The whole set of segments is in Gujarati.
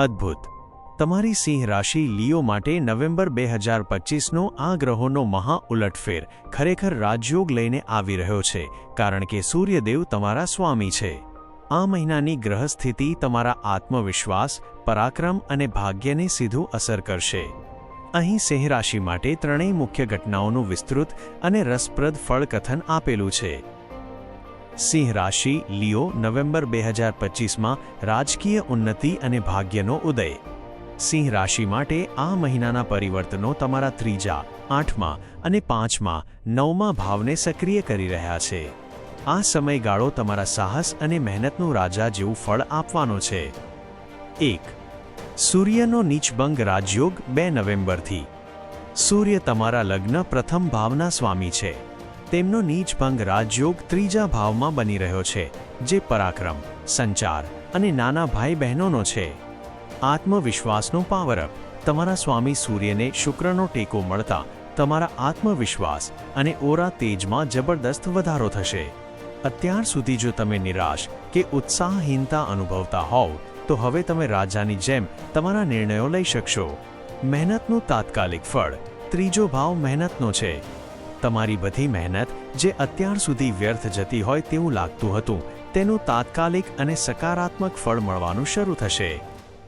અદ્ભુત. તમારી સિંહ રાશિ લીઓ માટે નવેમ્બર બે હજાર પચીસનો આ ગ્રહોનો મહા ઉલટફેર, ખરેખર રાજયોગ લઈને આવી રહ્યો છે, કારણ કે સૂર્યદેવ તમારા સ્વામી છે. આ મહિનાની ગ્રહ સ્થિતિ તમારા આત્મવિશ્વાસ, પરાક્રમ અને ભાગ્યને સીધું અસર કરશે. અહીં સિંહ રાશિ માટે ત્રણેય મુખ્ય ઘટનાઓનું વિસ્તૃત અને રસપ્રદ ફળકથન આપેલું છે. સિંહ રાશિ, લિયો, નવેમ્બર બે હજાર પચીસમાં રાજકીય ઉન્નતિ અને ભાગ્યનો ઉદય. સિંહ રાશિ માટે આ મહિનાના પરિવર્તનો તમારા ત્રીજા, આઠમા અને પાંચમા, નવમા ભાવને સક્રિય કરી રહ્યા છે. આ સમયગાળો તમારા સાહસ અને મહેનતનું રાજા જેવું ફળ આપવાનો છે. એક, સૂર્યનો નીચભંગ રાજયોગ બે નવેમ્બરથી. સૂર્ય તમારા લગ્ન પ્રથમ ભાવના સ્વામી છે. તેમનો નીચભંગ રાજયોગ ત્રીજા ભાવમાં બની રહ્યો છે, જે પરાક્રમ, સંચાર અને નાના ભાઈ બહેનોનો છે. આત્મવિશ્વાસનો પાવરઅપ તમારા સ્વામી સૂર્યને શુક્રનો ટેકો મળતા તમારા આત્મવિશ્વાસ અને ઓરા તેજમાં જબરદસ્ત વધારો થશે. અત્યાર સુધી જો તમે નિરાશ કે ઉત્સાહહીનતા અનુભવતા હોવ, તો હવે તમે રાજાની જેમ તમારા નિર્ણયો લઈ શકશો. મહેનતનું તાત્કાલિક ફળ. ત્રીજો ભાવ મહેનતનો છે. તમારી બધી મહેનત જે અત્યાર સુધી વ્યર્થ જતી હોય તેવું લાગતું હતું, તેનું તાત્કાલિક અને સકારાત્મક ફળ મળવાનું શરૂ થશે.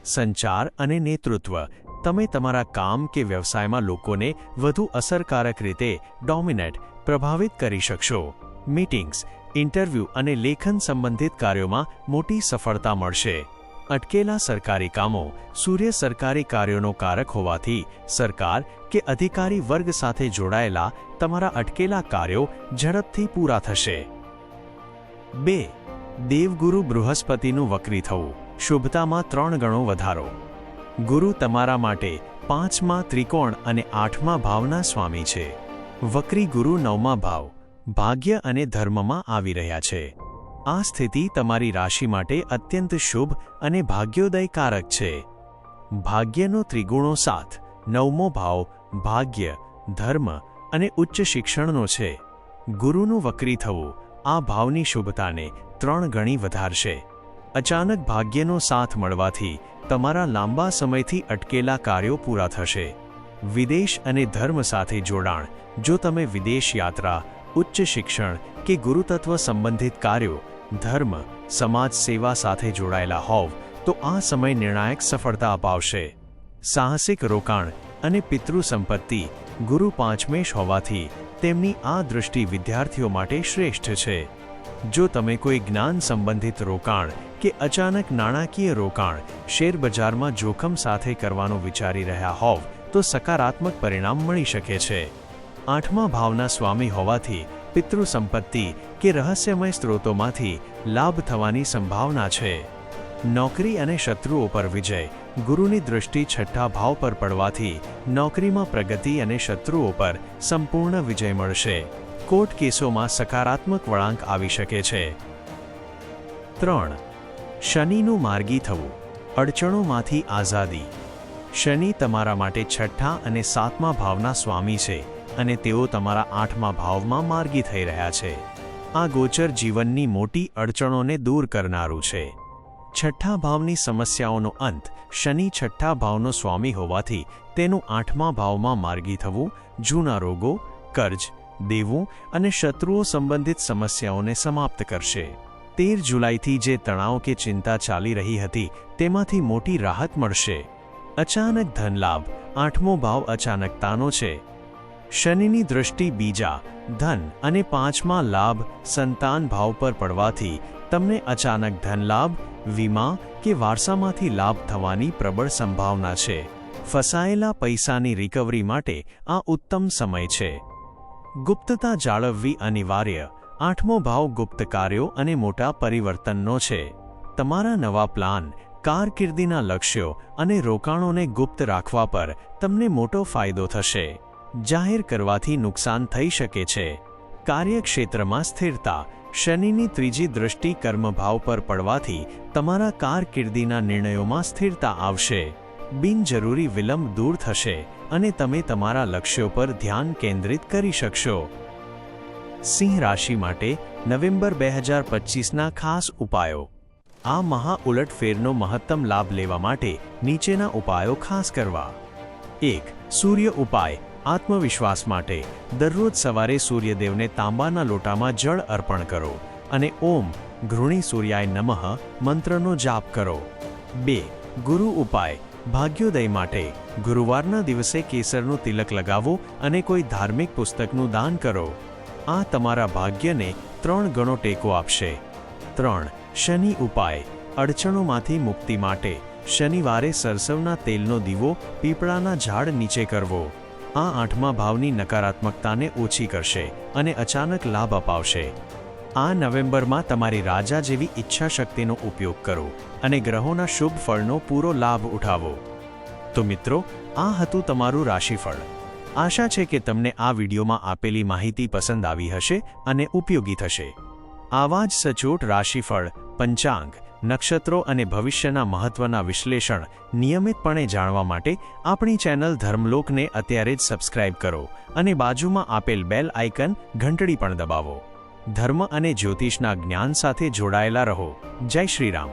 સંચાર અને નેતૃત્વ. તમે તમારા કામ કે વ્યવસાયમાં લોકોને વધુ અસરકારક રીતે ડોમિનેટ, પ્રભાવિત કરી શકશો. મીટિંગ્સ, ઇન્ટરવ્યૂ અને લેખન સંબંધિત કાર્યોમાં મોટી સફળતા મળશે. અટકેલા સરકારી કામો સૂર્ય સરકારી કાર્યોનો કારક હોવાથી સરકાર કે અધિકારી વર્ગ સાથે જોડાયેલા તમારા અટકેલા કાર્યો ઝડપથી પૂરા થશે. બે, દેવગુરુ બૃહસ્પતિનું વક્રી થવું. શુભતામાં ત્રણ ગણો વધારો. ગુરુ તમારા માટે પાંચમા ત્રિકોણ અને આઠમા ભાવના સ્વામી છે. વક્રી ગુરુ નવમા ભાવ. ભાગ્ય અને ધર્મમાં આવી રહ્યા છે. આ સ્થિતિ તમારી રાશિ માટે અત્યંત શુભ અને ભાગ્યોદયકારક છે. ભાગ્યનો ત્રિગુણો સાથ નવમો ભાવ, ભાગ્ય, ધર્મ અને ઉચ્ચ શિક્ષણનો છે. ગુરુનું વક્રી થવું, આ ભાવની શુભતાને ત્રણ ગણી વધારશે. અચાનક ભાગ્યનો સાથ મળવાથી તમારા લાંબા સમયથી અટકેલા કાર્યો પૂરા થશે. વિદેશ અને ધર્મ સાથે જોડાણ, જો તમે વિદેશ યાત્રા, ઉચ્ચ શિક્ષણ કે ગુરુતત્વ સંબંધિત કાર્યો ધર્મ, સમાજ સેવા સાથે જોડાયેલા હોવ, તો આ સમય નિર્ણાયક સફળતા અપાવશે. સાહસિક રોકાણ અને પિતૃ સંપત્તિ ગુરુ પાંચમેશ હોવાથી તેમની આ દૃષ્ટિ વિદ્યાર્થીઓ માટે શ્રેષ્ઠ છે. જો તમે કોઈ જ્ઞાન સંબંધિત રોકાણ કે અચાનક નાણાકીય રોકાણ શેરબજારમાં જોખમ સાથે કરવાનું વિચારી રહ્યા હોવ, તો સકારાત્મક પરિણામ મળી શકે છે. આઠમા ભાવના સ્વામી હોવાથી પિતૃ સંપત્તિ કે રહસ્યમય સ્ત્રોતોમાંથી લાભ થવાની સંભાવના છે. નોકરી અને શત્રુઓ પર વિજય, ગુરુની દૃષ્ટિ છઠ્ઠા ભાવ પર પડવાથી નોકરીમાં પ્રગતિ અને શત્રુઓ પર સંપૂર્ણ વિજય મળશે. કોર્ટ કેસોમાં સકારાત્મક વળાંક આવી શકે છે. ત્રણ. શનિનું માર્ગી થવું. અડચણોમાંથી આઝાદી. શનિ તમારા માટે છઠ્ઠા અને સાતમા ભાવના સ્વામી છે. અને તેઓ તમારા આઠમા ભાવમાં માર્ગી થઈ રહ્યા છે. આ ગોચર જીવનની મોટી અડચણોને દૂર કરનારું છે. છઠ્ઠા ભાવની સમસ્યાઓનો અંત શનિ છઠ્ઠા ભાવનો સ્વામી હોવાથી તેનું આઠમા ભાવમાં માર્ગી થવું, જૂના રોગો, કર્જ, દેવું અને શત્રુઓ સંબંધિત સમસ્યાઓને સમાપ્ત કરશે. તેર જુલાઈથી જે તણાવ કે ચિંતા ચાલી રહી હતી, તેમાંથી મોટી રાહત મળશે. અચાનક ધનલાભ, આઠમો ભાવ અચાનકતાનો છે. શનિની દૃષ્ટિ બીજા, ધન અને પાંચમા લાભ સંતાન ભાવ પર પડવાથી તમને અચાનક ધનલાભ, વીમા કે વારસામાંથી લાભ થવાની પ્રબળ સંભાવના છે. ફસાયેલા પૈસાની રિકવરી માટે આ ઉત્તમ સમય છે. ગુપ્તતા જાળવવી અનિવાર્ય. આઠમો ભાવ ગુપ્ત કાર્યો અને મોટા પરિવર્તનનો છે. તમારા નવા પ્લાન કારકિર્દીના લક્ષ્યો અને રોકાણોને ગુપ્ત રાખવા પર તમને મોટો ફાયદો થશે. જાહેર કરવાથી નુકસાન થઈ શકે છે. કાર્યક્ષેત્રમાં સ્થિરતા, શનિની ત્રીજી દૃષ્ટિ કર્મભાવ પર પડવાથી તમારા કારકિર્દીના નિર્ણયોમાં સ્થિરતા આવશે. બિનજરૂરી વિલંબ દૂર થશે અને તમે તમારા લક્ષ્યો પર ધ્યાન કેન્દ્રિત કરી શકશો. સિંહ રાશિ માટે નવેમ્બર બે હજાર પચીસના ખાસ ઉપાયો. આ મહા ઉલટફેરનો મહત્તમ લાભ લેવા માટે નીચેના ઉપાયો ખાસ કરવા. એક, સૂર્ય ઉપાય. આત્મવિશ્વાસ માટે દરરોજ સવારે સૂર્યદેવને તાંબાના લોટામાં જળ અર્પણ કરો અને ઓમ ઘૃણી સૂર્યાય નમઃ મંત્રનો જાપ કરો. બે, ગુરુ ઉપાય. ભાગ્યોદય માટે ગુરુવારના દિવસે કેસરનું તિલક લગાવો અને કોઈ ધાર્મિક પુસ્તકનું દાન કરો. આ તમારા ભાગ્યને ત્રણ ગણો ટેકો આપશે. ત્રણ, શનિ ઉપાય. અડચણોમાંથી મુક્તિ માટે શનિવારે સરસવના તેલનો દીવો પીપળાના ઝાડ નીચે કરવો. આ આઠમા ભાવની નકારાત્મકતાને ઓછી કરશે અને અચાનક લાભ અપાવશે. આ નવેમ્બરમાં તમારી રાજા જેવી ઈચ્છા શક્તિનો ઉપયોગ કરો અને ગ્રહોના શુભ ફળનો પૂરો લાભ ઉઠાવો. તો મિત્રો, આ હતું તમારું રાશિફળ. આશા છે કે તમને આ વિડીયોમાં આપેલી માહિતી પસંદ આવી હશે અને ઉપયોગી થશે. આવા જ સચોટ રાશિફળ, પંચાંગ નક્ષત્રો અને ભવિષ્યના મહત્વના વિશ્લેષણ નિયમિતપણે જાણવા માટે આપણી ચેનલ ધર્મલોકને અત્યારે જ સબસ્ક્રાઇબ કરો અને બાજુમાં આપેલ બેલ આઇકન ઘંટડી પણ દબાવો. ધર્મ અને જ્યોતિષના જ્ઞાન સાથે જોડાયેલા રહો. જય શ્રી રામ